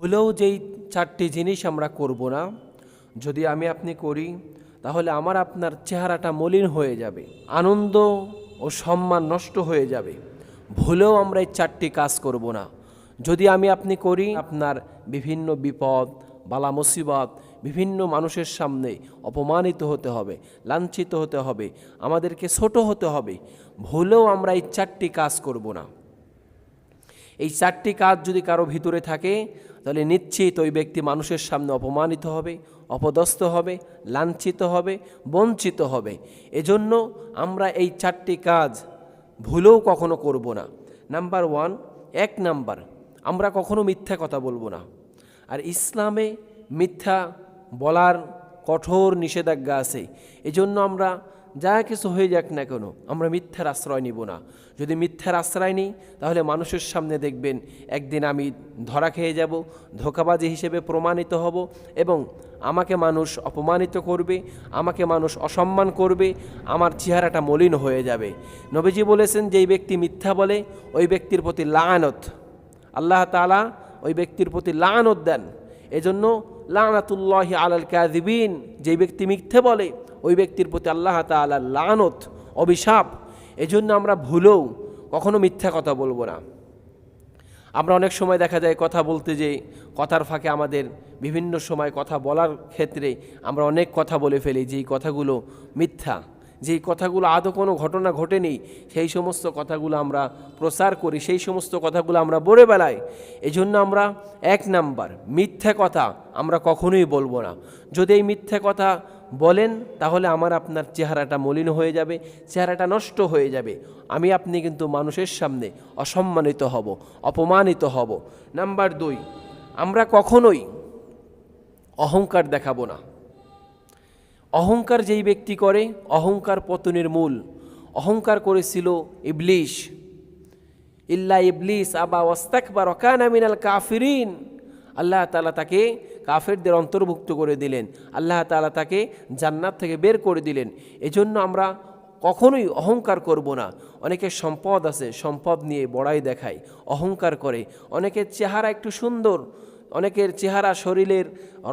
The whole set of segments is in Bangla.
হলেও যেই চারটি জিনিস আমরা করব না, যদি আমি আপনি করি, তাহলে আমার আপনার চেহারাটা মলিন হয়ে যাবে, আনন্দ ও সম্মান নষ্ট হয়ে যাবে। ভুলেও আমরা এই চারটি কাজ করব না। যদি আমি আপনি করি, আপনার বিভিন্ন বিপদ বালা মুসিবত বিভিন্ন মানুষের সামনে অপমানিত হতে হবে, লাঞ্ছিত হতে হবে, আমাদেরকে ছোট হতে হবে, ভুলেও আমরা এই চারটি কাজ করব না। এই চারটি কাজ যদি কারও ভিতরে থাকে, তাহলে নিশ্চিত ওই ব্যক্তি মানুষের সামনে অপমানিত হবে, অপদস্থ হবে, লাঞ্ছিত হবে, বঞ্চিত হবে। এজন্য আমরা এই চারটি কাজ ভুলেও কখনো করব না। নাম্বার ওয়ান, এক নাম্বার, আমরা কখনো মিথ্যা কথা বলব না। আর ইসলামে মিথ্যা বলার কঠোর নিষেধাজ্ঞা আছে। এজন্য আমরা যা কিছু হয়ে যাক না কেন, আমরা মিথ্যার আশ্রয় নিব না। যদি মিথ্যার আশ্রয় নিই, তাহলে মানুষের সামনে দেখবেন, একদিন আমি ধরা খেয়ে যাব, ধোকাবাজি হিসেবে প্রমাণিত হব এবং আমাকে মানুষ অপমানিত করবে, আমাকে মানুষ অসম্মান করবে, আমার চেহারাটা মলিন হয়ে যাবে। নবীজি বলেছেন, যেই ব্যক্তি মিথ্যা বলে, ওই ব্যক্তির প্রতি লায়নত আল্লাহ তালা ওই ব্যক্তির প্রতি লায়নত দেন। এজন্য লানাতুল্লাহ আলাল কাদিবিন যেই ব্যক্তি মিথ্যে বলে ওই ব্যক্তির প্রতি আল্লাহ তালা লানত, অভিশাপ, এজন্য আমরা ভুলেও কখনো মিথ্যা কথা বলব না। আমরা অনেক সময় দেখা যায় কথা বলতে যে কথার ফাঁকে আমাদের বিভিন্ন সময় কথা বলার ক্ষেত্রে আমরা অনেক কথা বলে ফেলি, যেই কথাগুলো মিথ্যা, যেই কথাগুলো আদৌ কোনো ঘটনা ঘটেনি, সেই সমস্ত কথাগুলো আমরা প্রচার করি, সেই সমস্ত কথাগুলো আমরা বলে বেড়াই। এই জন্য আমরা এক নাম্বার, মিথ্যা কথা আমরা কখনোই বলব না। যদি এই মিথ্যা কথা বলেন, তাহলে আমার আপনার চেহারাটা মলিন হয়ে যাবে, চেহারাটা নষ্ট হয়ে যাবে। আমি আপনি কিন্তু মানুষের সামনে অসম্মানিত হব, অপমানিত হব। নাম্বার দুই, আমরা কখনোই অহংকার দেখাবো না। অহংকার যেই ব্যক্তি করে, অহংকার পতনের মূল। অহংকার করেছিল ইবলিশ। ইল্লা ইবলিস আবা ওয়াস্তাকবার অকানা আমিনাল কাফিরিন। আল্লাহ তালা তাকে কাফেরদের অন্তর্ভুক্ত করে দিলেন। আল্লাহ তালা তাকে জান্নাত থেকে বের করে দিলেন। এজন্য আমরা কখনোই অহংকার করব না। অনেকে সম্পদ আছে, সম্পদ নিয়ে বড়াই দেখায়, অহংকার করে। অনেকের চেহারা একটু সুন্দর অনেকের চেহারা, শরীরের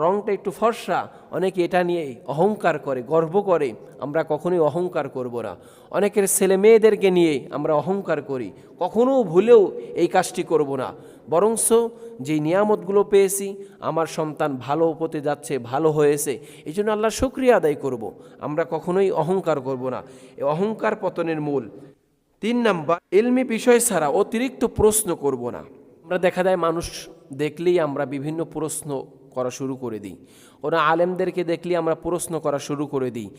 রংটা একটু ফর্সা, অনেকে এটা নিয়ে অহংকার করে, গর্ব করে, আমরা কখনোই অহংকার করব না। অনেকের ছেলে মেয়েদেরকে নিয়ে আমরা অহংকার করি, কখনো ভুলেও এই কাজটি করব না। বরংস যে নিয়ামতগুলো পেয়েছি, আমার সন্তান ভালো পথে যাচ্ছে, ভালো হয়েছে এই জন্য আল্লাহ শুক্রিয়া আদায় করব। আমরা কখনোই অহংকার করব না। অহংকার পতনের মূল তিন নাম্বার, এলমি বিষয় ছাড়া অতিরিক্ত প্রশ্ন করব না। আমরা দেখা যায় মানুষ দেখলেই আমরা বিভিন্ন প্রশ্ন করা শুরু করে দিই। ওরা আলেমদেরকে দেখলেই আমরা প্রশ্ন করা শুরু করে দিই।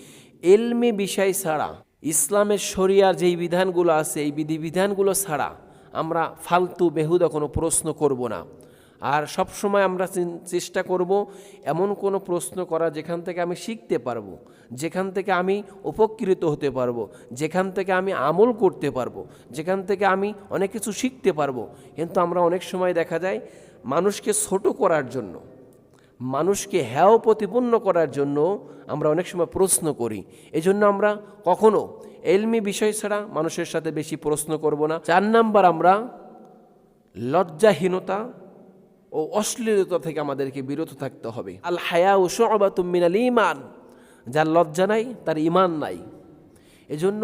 এলমি বিষয় ছাড়া, ইসলামের শরিয়ার যেই বিধানগুলো আছে, এই বিধিবিধানগুলো ছাড়া আমরা ফালতু, বেহুদা কোনো প্রশ্ন করব না। আর সব সময় আমরা চেষ্টা করব এমন কোনো প্রশ্ন করা যেখান থেকে আমি শিখতে পারব, যেখান থেকে আমি উপকৃত হতে পারব, যেখান থেকে আমি আমল করতে পারব, যেখান থেকে আমি অনেক কিছু শিখতে পারব। কিন্তু আমরা অনেক সময় দেখা যায় মানুষকে ছোট করার জন্য, মানুষকে হ্যাও প্রতিপন্ন করার জন্য আমরা অনেক সময় প্রশ্ন করি। এজন্য আমরা কখনো এলমি বিষয় ছাড়া মানুষের সাথে বেশি প্রশ্ন করব না। চার নাম্বার আমরা লজ্জাহীনতা ও অশ্লীলতা থেকে আমাদেরকে বিরত থাকতে হবে। আল হায়া ও মিনাল ইমান যার লজ্জা নাই, তার ইমান নাই। এজন্য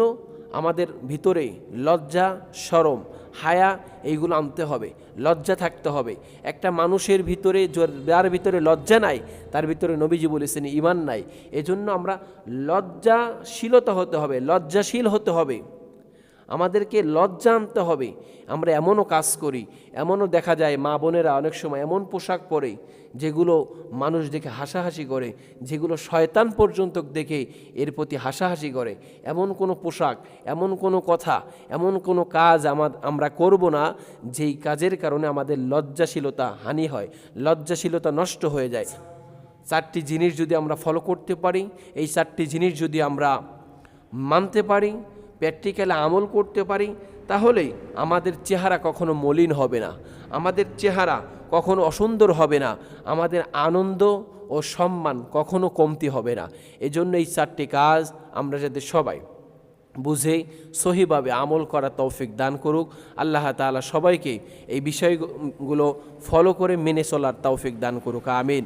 আমাদের ভিতরে লজ্জা সরম হায়া এইগুলো আনতে হবে, লজ্জা থাকতে হবে। একটা মানুষের ভিতরে যার ভিতরে লজ্জা নাই, তার ভিতরে নবীজি বলেছেন ইমান নাই। এজন্য আমরা লজ্জাশীলতা হতে হবে, লজ্জাশীল হতে হবে। আমাদেরকে লজ্জা আনতে হবে। আমরা এমনও কাজ করি, এমনও দেখা যায় মা বোনেরা অনেক সময় এমন পোশাক পরে, যেগুলো মানুষ দেখে হাসাহাসি করে, যেগুলো শয়তান পর্যন্ত দেখে এর প্রতি হাসাহাসি করে। এমন কোনো পোশাক, এমন কোনো কথা, এমন কোনো কাজ আমার করব না, যেই কাজের কারণে আমাদের লজ্জাশীলতা হানি হয়, লজ্জাশীলতা নষ্ট হয়ে যায়। চারটি জিনিস যদি আমরা ফলো করতে পারি, এই চারটি জিনিস যদি আমরা মানতে পারি প্র্যাকটিক্যালে আমল করতে পারি তাহলে আমাদের চেহারা কখনো মলিন হবে না। আমাদের চেহারা কখনো অসুন্দর হবে না। আমাদের আনন্দ ও সম্মান কখনো কমতি হবে না। এজন্য এই চারটি কাজ আমরা যাতে সবাই বুঝে, সহিভাবে আমল করার তৌফিক দান করুক। আল্লাহ তাআলা সবাইকে এই বিষয়গুলো ফলো করে মেনে চলার তৌফিক দান করুক। আমিন।